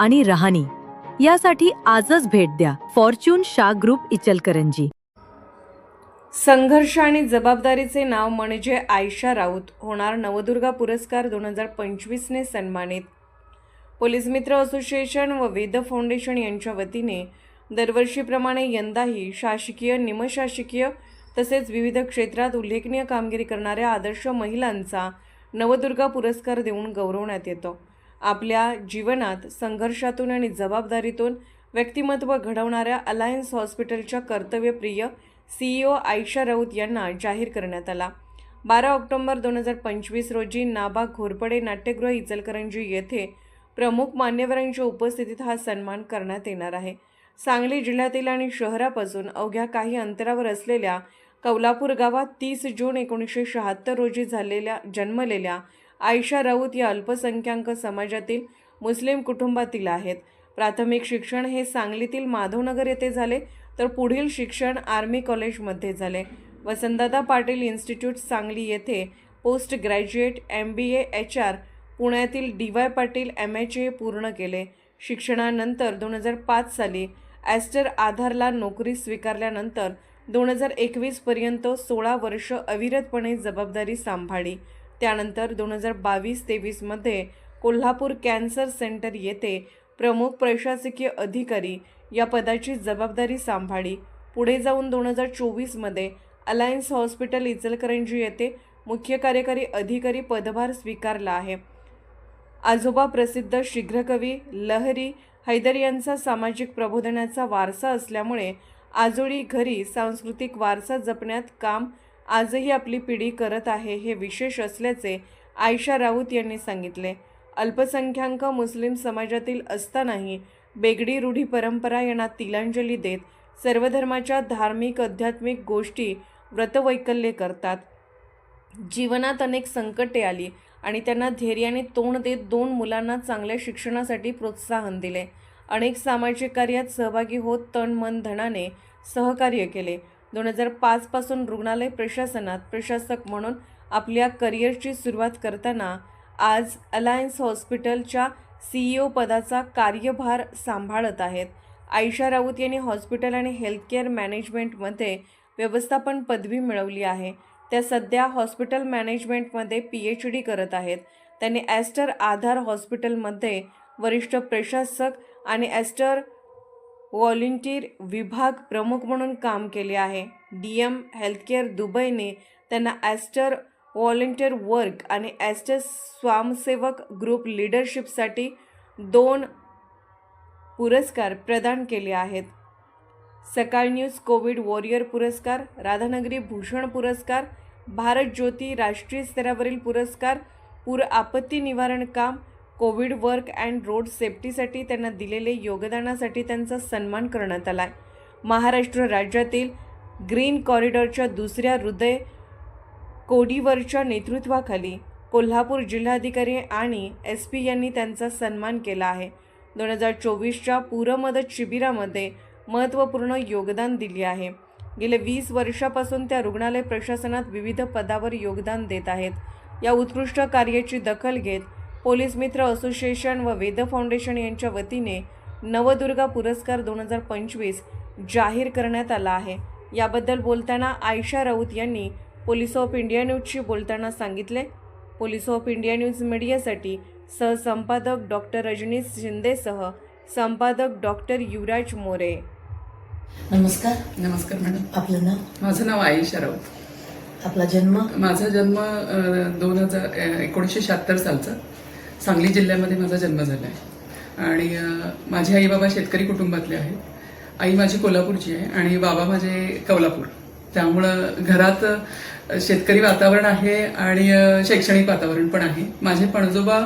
आणि रहाणी. यासाठी आजच भेट द्या. फॉर्च्यून शा ग्रुप इचलकरंजी. संघर्ष आणि जबाबदारीचे नाव म्हणजे आयशा राऊत होणार नवदुर्गा पुरस्कार दोन हजार पंचवीसने सन्मानित. पोलीस मित्र असोसिएशन व वेद फाउंडेशन यांच्या वतीने दरवर्षीप्रमाणे यंदाही शासकीय निमशासकीय तसेच विविध क्षेत्रात उल्लेखनीय कामगिरी करणाऱ्या आदर्श महिलांचा नवदुर्गा पुरस्कार देऊन गौरवण्यात येतो. आपल्या जीवनात संघर्षातून आणि जबाबदारीतून व्यक्तिमत्व घडवणाऱ्या अलायन्स हॉस्पिटलच्या कर्तव्यप्रिय सीईओ आयशा राऊत यांना जाहीर करण्यात आला. बारा ऑक्टोबर दोन हजार पंचवीस रोजी नाबा घोरपडे नाट्यगृह इचलकरंजी येथे प्रमुख मान्यवरांच्या उपस्थितीत हा सन्मान करण्यात येणार आहे. सांगली जिल्ह्यातील आणि शहरापासून अवघ्या काही अंतरावर असलेल्या कौलापूर गावात तीस जून एकोणीसशे शहात्तर रोजी झालेल्या जन्मलेल्या आयशा राऊत या अल्पसंख्याक समाजातील मुस्लिम कुटुंबातील आहेत. प्राथमिक शिक्षण हे सांगलीतील माधवनगर येथे झाले तर पुढील शिक्षण आर्मी कॉलेजमध्ये झाले. वसंतदादा पाटील इन्स्टिट्यूट सांगली येथे post graduate M B A H R पुण्यातील D Y Patil M H A पूर्ण केले. शिक्षणानंतर दोन हजार पाच साली ॲस्टर आधारला नोकरी स्वीकारल्यानंतर दोन हजार एकवीसपर्यंत सोळा वर्ष अविरतपणे जबाबदारी सांभाळली. त्यानंतर दोन हजार बावीस तेवीसमध्ये कोल्हापूर कॅन्सर सेंटर येथे प्रमुख प्रशासकीय अधिकारी या पदाची जबाबदारी सांभाळी. पुढे जाऊन दोन हजार चोवीसमध्ये अलायन्स हॉस्पिटल इचलकरंजी येथे मुख्य कार्यकारी अधिकारी पदभार स्वीकारला आहे. आजोबा प्रसिद्ध शीघ्रकवी लहरी हैदर यांचा सामाजिक प्रबोधनाचा वारसा असल्यामुळे आजोळी घरी सांस्कृतिक वारसा जपण्यात काम आजही आपली पिढी करत आहे हे विशेष असल्याचे आयशा राऊत यांनी सांगितले. अल्पसंख्याक मुस्लिम समाजातील असतानाही बेगडी रूढी परंपरा यांना तिलांजली देत सर्व धर्माच्या धार्मिक आध्यात्मिक गोष्टी व्रतवैकल्य करतात. जीवनात अनेक संकटे आली आणि त्यांना धैर्याने तोंड देत दोन मुलांना चांगल्या शिक्षणासाठी प्रोत्साहन दिले. अनेक सामाजिक कार्यात सहभागी होत तन मन धनाने सहकार्य केले. दोन हजार पाचपासून रुग्णालय प्रशासनात प्रशासक म्हणून आपल्या करिअरची सुरुवात करताना आज अलायन्स हॉस्पिटलच्या सीईओ पदाचा कार्यभार सांभाळत आहेत. आयशा राऊत यांनी हॉस्पिटल आणि हेल्थकेअर मॅनेजमेंटमध्ये व्यवस्थापन पदवी मिळवली आहे. त्या सध्या हॉस्पिटल मॅनेजमेंटमध्ये पी एच डी करत आहेत. त्यांनी ॲस्टर आधार हॉस्पिटलमध्ये वरिष्ठ प्रशासक आणि ॲस्टर व्हॉलेंटिअर विभाग प्रमुख म्हणून काम केले आहे. डी एम हेल्थकेअर दुबईने त्यांना ॲस्टर व्हॉलेंटिअर वर्क आणि ॲस्टर स्वयंसेवक ग्रुप लीडरशिपसाठी दोन पुरस्कार प्रदान केले आहेत. सकाळ न्यूज कोविड वॉरियर पुरस्कार राधानगरी भूषण पुरस्कार भारत ज्योती राष्ट्रीय स्तरावरील पुरस्कार पूर आपत्ती निवारण काम कोविड वर्क अँड रोड सेफ्टीसाठी त्यांना दिलेले योगदानासाठी त्यांचा सन्मान करण्यात आला आहे महाराष्ट्र राज्यातील ग्रीन कॉरिडॉरच्या दुसऱ्या हृदय कोडीवरच्या नेतृत्वाखाली कोल्हापूर जिल्हाधिकारी आणि एस पी यांनी त्यांचा सन्मान केला आहे. दोन हजार चोवीसच्या पूरमदत शिबिरामध्ये महत्त्वपूर्ण योगदान दिले आहे. गेले वीस वर्षापासून त्या रुग्णालय प्रशासनात विविध पदावर योगदान देत आहेत. या उत्कृष्ट कार्याची दखल घेत पोलीस मित्र असोसिएशन व वेद फाउंडेशन यांच्या वतीने नवदुर्गा पुरस्कार दोन हजार पंचवीस जाहीर करण्यात आला आहे. याबद्दल बोलताना आयशा राऊत यांनी पोलीस ऑफ इंडिया न्यूजशी बोलताना सांगितले. पोलीस ऑफ इंडिया न्यूज मीडियासाठी सहसंपादक डॉक्टर रजनीश शिंदेसह संपादक डॉक्टर युवराज मोरे. नमस्कार. नमस्कार मॅडम आपलं नाव? माझं नाव आईशा राऊत. आपला जन्म? माझा जन्म दोन हजार एकोणीसशे शहात्तर सालचा. सांगली जिल्ह्यामध्ये माझा जन्म झाला आहे. आणि माझे आई बाबा शेतकरी कुटुंबातले आहेत. आई माझी कोल्हापूरची आहे आणि बाबा माझे कौलापूर त्यामुळं घरात शेतकरी वातावरण आहे आणि शैक्षणिक वातावरण पण आहे. माझे पणजोबा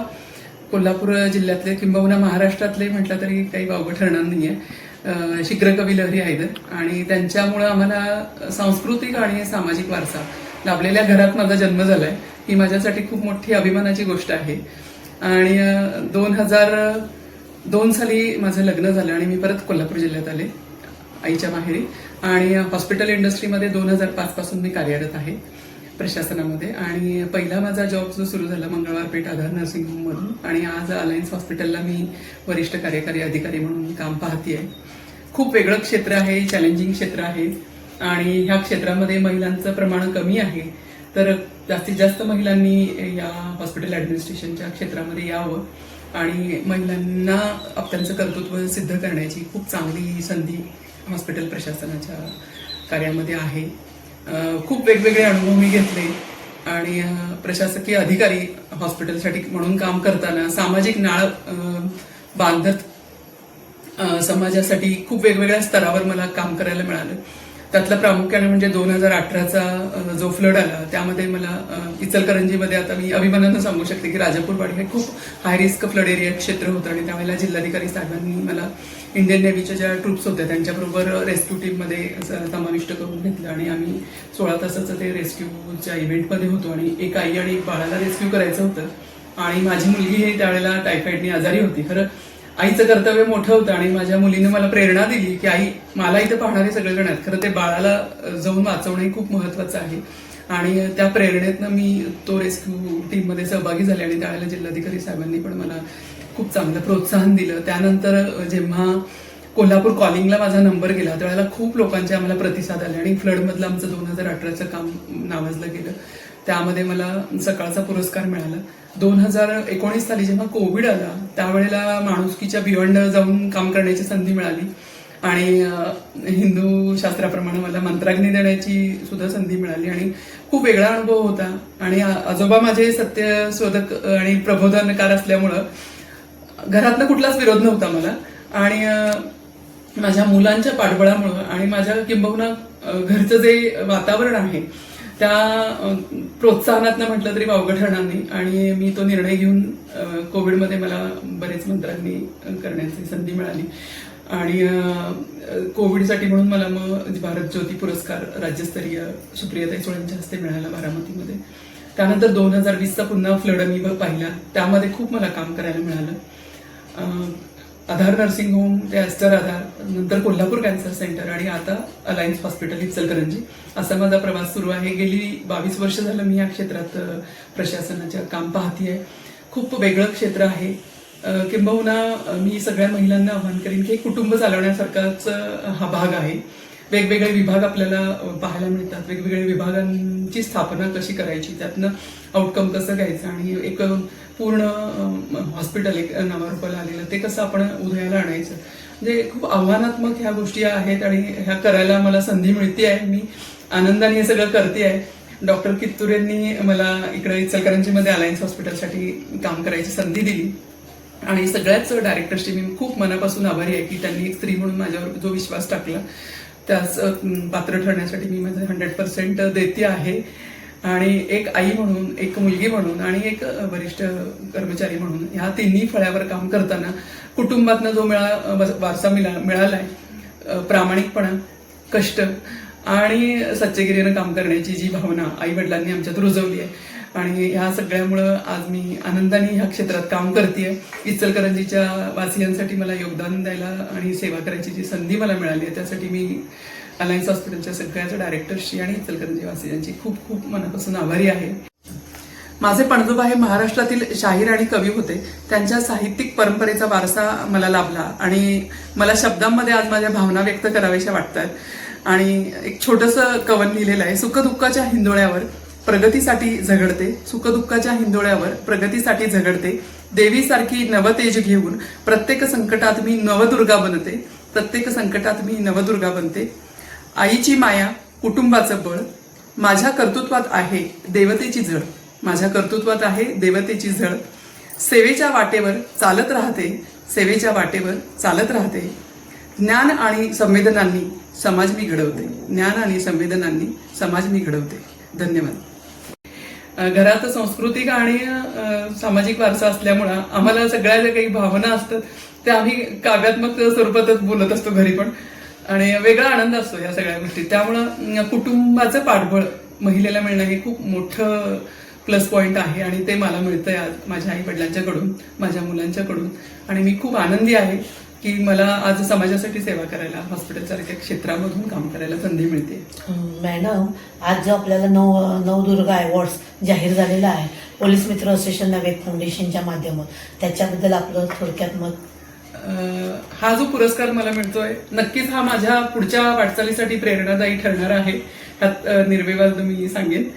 कोल्हापूर जिल्ह्यातले किंबहुना महाराष्ट्रातले म्हटलं तरी काही वावगं ठरणार नाही आहे शीघ्रकवी लहरी आहेत. आणि त्यांच्यामुळं आम्हाला सांस्कृतिक आणि सामाजिक वारसा लाभलेल्या घरात माझा जन्म झाला आहे ही माझ्यासाठी खूप मोठी अभिमानाची गोष्ट आहे. आणि दोन हजार दोन साली माझं लग्न झालं आणि मी परत कोल्हापूर जिल्ह्यात आले आईच्या माहेरी. आणि हॉस्पिटल इंडस्ट्रीमध्ये दोन हजार पाच पासून मी कार्यरत आहे प्रशासनामध्ये. आणि पहिला माझा जॉब जो सुरू झाला मंगळवार पेठ आधार नर्सिंग होममधून आणि आज अलायन्स हॉस्पिटलला मी वरिष्ठ कार्यकारी अधिकारी म्हणून काम पाहते आहे. खूप वेगळं क्षेत्र आहे चॅलेंजिंग क्षेत्र आहे. आणि ह्या क्षेत्रामध्ये महिलांचं प्रमाण कमी आहे. तर जास्तीत जास्त महिलांनी या हॉस्पिटल ऍडमिनिस्ट्रेशनच्या क्षेत्रामध्ये यावं आणि महिलांना त्यांचं कर्तृत्व सिद्ध करण्याची खूप चांगली संधी हॉस्पिटल प्रशासनाच्या कार्यामध्ये आहे. खूप वेगवेगळे अनुभव मी घेतले आणि प्रशासकीय अधिकारी हॉस्पिटलसाठी म्हणून काम करताना सामाजिक नाळ बांधत समाजासाठी खूप वेगवेगळ्या स्तरावर मला काम करायला मिळालं. त्यातलं प्रामुख्याने म्हणजे दोन हजार अठराचा जो फ्लड आला त्यामध्ये मला इचलकरंजीमध्ये आता मी अभिमानानं सांगू शकते की राजापूरवाडी हे खूप हाय रिस्क फ्लड एरिया क्षेत्र होतं आणि त्यावेळेला जिल्हाधिकारी साहेबांनी मला इंडियन नेव्हीच्या ज्या ट्रूप्स होत्या त्यांच्याबरोबर रेस्क्यू टीममध्ये समाविष्ट करून घेतलं आणि आम्ही सोळा तासाचं ते रेस्क्यूच्या इव्हेंटमध्ये होतो आणि एक आई आणि एक बाळाला रेस्क्यू करायचं होतं. आणि माझी मुलगी ही त्यावेळेला टायफॉइडनी आजारी होती. खरं आईचं कर्तव्य मोठं होतं आणि माझ्या मुलीने मला प्रेरणा दिली की आई मला इथं पाहणारे सगळेजण आहेत. खरं ते बाळाला जाऊन वाचवणं हे खूप महत्वाचं आहे. आणि त्या प्रेरणेतनं मी तो रेस्क्यू टीममध्ये सहभागी झाले आणि त्यावेळेला जिल्हाधिकारी साहेबांनी पण मला खूप चांगलं प्रोत्साहन दिलं. त्यानंतर जेव्हा कोल्हापूर कॉलिंगला माझा नंबर गेला त्यावेळेला खूप लोकांचे आम्हाला प्रतिसाद आले आणि फ्लडमधलं आमचं दोन हजार अठराचं काम नावाजलं गेलं. त्यामध्ये मला सकाळचा पुरस्कार मिळाला. दोन हजार एकोणीस साली जेव्हा कोविड आला त्यावेळेला माणुसकीच्या बियॉन्ड जाऊन काम करण्याची संधी मिळाली. आणि हिंदू शास्त्राप्रमाणे मला मंत्राग्नी देण्याची सुद्धा संधी मिळाली. आणि खूप वेगळा अनुभव होता. आणि आजोबा माझे सत्यशोधक आणि प्रबोधनकार असल्यामुळं घरातनं कुठलाच विरोध नव्हता मला. आणि माझ्या मुलांच्या पाठबळामुळं आणि माझ्या किंबहुना घरचं जे वातावरण आहे त्या प्रोत्साहनातनं म्हटलं तरी वावगं ठरणार नाही. आणि मी तो निर्णय घेऊन कोविडमध्ये मला बरेच मंत्रांनी करण्याची संधी मिळाली. आणि कोविडसाठी म्हणून मला मग भारत ज्योती पुरस्कार राज्यस्तरीय सुप्रियाताई सोळ्यांच्या हस्ते मिळाला बारामतीमध्ये. त्यानंतर दोन हजार वीसचा पुन्हा फ्लड मी पाहिला. त्यामध्ये खूप मला काम करायला मिळालं. आधार नर्सिंग होम ते ॲस्टर आधार नंतर कोल्हापूर कॅन्सर सेंटर आणि आता अलायन्स हॉस्पिटल इचलकरंजी असा माझा प्रवास सुरू आहे. गेली बावीस वर्ष झालं मी या क्षेत्रात प्रशासनाच्या प्रशासनाचं काम आहे खूप वेगळं क्षेत्र आहे. किंबहुना मी सगळ्या महिलांना आव्हान करीन की कुटुंब चालवण्यासारखाच हा भाग आहे. वेगवेगळे विभाग आपल्याला पाहायला मिळतात. वेगवेगळ्या विभागांची स्थापना कशी करायची त्यातनं आउटकम कसं घ्यायचं आणि एक पूर्ण हॉस्पिटल एक नावारूपाला आलेलं ते कसं आपण उदयाला आणायचं? म्हणजे खूप आव्हानात्मक ह्या गोष्टी आहेत आणि ह्या करायला मला संधी मिळते आहे मी आनंदाने हे सगळं करते आहे डॉक्टर कित्तुरेंनी मला इकडे इचलकरंजीमध्ये अलायन्स हॉस्पिटलसाठी काम करायची संधी दिली. आणि सगळ्याच डायरेक्टर्सची मी खूप मनापासून आभारी आहे की त्यांनी एक स्त्री म्हणून माझ्यावर जो विश्वास टाकला त्यास पात्र ठरण्यासाठी मी माझं हंड्रेड पर्सेंट देते आहे. आणि एक आई म्हणून एक मुलगी म्हणून आणि एक वरिष्ठ कर्मचारी म्हणून ह्या तिन्ही फळ्यावर काम करताना कुटुंबातनं जो मिळा वारसा मिळा मिळालाय आहे प्रामाणिकपणा कष्ट आणि सच्चेगिरीनं काम करण्याची जी भावना आई वडिलांनी आमच्यात रुजवली आहे आणि ह्या सगळ्यामुळं आज मी आनंदाने ह्या क्षेत्रात काम करते इचलकरंजीच्या वासियांसाठी मला योगदान द्यायला आणि सेवा करायची जी संधी मला मिळाली आहे त्यासाठी मी अलायन्स हॉस्पिटलच्या सगळ्याच्या डायरेक्टर्सची आणि इचलकरंजी वासियांची खूप खूप मनापासून आभारी आहे. माझे पणजोबा हे महाराष्ट्रातील शाहीर आणि कवी होते. त्यांच्या साहित्यिक परंपरेचा वारसा मला लाभला आणि मला शब्दांमध्ये आज माझ्या भावना व्यक्त कराव्याशा वाटतात. आणि एक छोटंसं कवन लिहिलेलं आहे सुखदुःखाच्या हिंदोळ्यावर प्रगतीसाठी झगडते सुखदुःखाच्या हिंदोळ्यावर प्रगतीसाठी झगडते. देवीसारखी नवतेज घेऊन प्रत्येक संकटात मी नवदुर्गा बनते. प्रत्येक संकटात मी नवदुर्गा बनते. आईची माया कुटुंबाचं बळ. माझ्या कर्तृत्वात आहे देवतेची झळ. माझ्या कर्तृत्वात आहे देवतेची झळ. सेवेच्या वाटेवर चालत राहते सेवेच्या वाटेवर चालत राहते. ज्ञान आणि संवेदनांनी समाज मी घडवते. ज्ञान आणि संवेदनांनी समाज मी घडवते. धन्यवाद. घरात सांस्कृतिक आणि सामाजिक वारसा असल्यामुळं आम्हाला सगळ्या ज्या काही भावना असतात त्या आम्ही काव्यात्मक स्वरूपातच बोलत असतो घरी पण. आणि वेगळा आनंद असतो या सगळ्या गोष्टी. त्यामुळं कुटुंबाचं पाठबळ महिलेला मिळणं हे खूप मोठं प्लस पॉईंट आहे आणि ते मला मिळतंय आज माझ्या आई वडिलांच्याकडून माझ्या मुलांच्याकडून. आणि मी खूप आनंदी आहे. की मला आज समाजासाठी सेवा करायला हॉस्पिटलसारख्या क्षेत्रामधून काम करायला संधी मिळते. मॅडम आज जो आपल्याला नव नवदुर्गा अवॉर्ड्स जाहीर झालेला आहे पोलीस मित्र असोसिएशन नवेद फाउंडेशनच्या माध्यमातून त्याच्याबद्दल आपलं थोडक्यात मत? हा जो पुरस्कार मला मिळतोय नक्कीच हा माझ्या पुढच्या वाटचालीसाठी प्रेरणादायी ठरणार आहे ह्यात निर्विवाद मी सांगेन.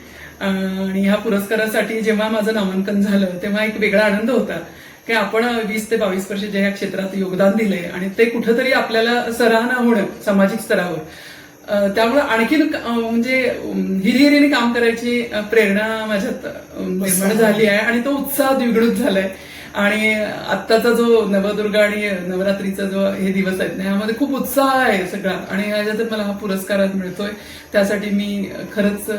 आणि ह्या पुरस्कारासाठी जेव्हा माझं नामांकन झालं तेव्हा एक वेगळा आनंद होता. की आपण वीस ते बावीस वर्ष ज्या ह्या क्षेत्रात योगदान दिलंय आणि ते कुठंतरी आपल्याला सराहना होणं सामाजिक स्तरावर. त्यामुळे आणखीन म्हणजे हिरिहिरीने काम करायची प्रेरणा माझ्यात निर्माण झाली आहे आणि तो उत्साह द्विगुणित झालाय. आणि आत्ताचा जो नवदुर्गा आणि नवरात्रीचा जो हे दिवस आहेत ना यामध्ये खूप उत्साह आहे सगळा आणि ह्याच्यात मला हा पुरस्कार मिळतोय. त्यासाठी मी खरंच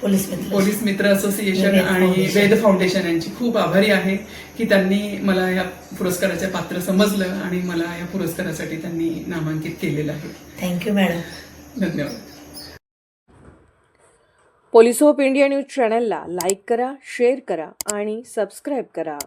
पोलीस मित्र. पोलीस मित्र असोसिएशन वेद आणि फाउंडेशन. वेद फाउंडेशन यांची खूप आभारी आहे की त्यांनी मला या पुरस्काराचे पात्र समजलं आणि मला या पुरस्कारासाठी त्यांनी नामांकित केलेलं आहे. थँक्यू मॅडम धन्यवाद. पोलीस होप इंडिया न्यूज चॅनलला लाईक करा शेअर करा आणि सबस्क्राईब करा.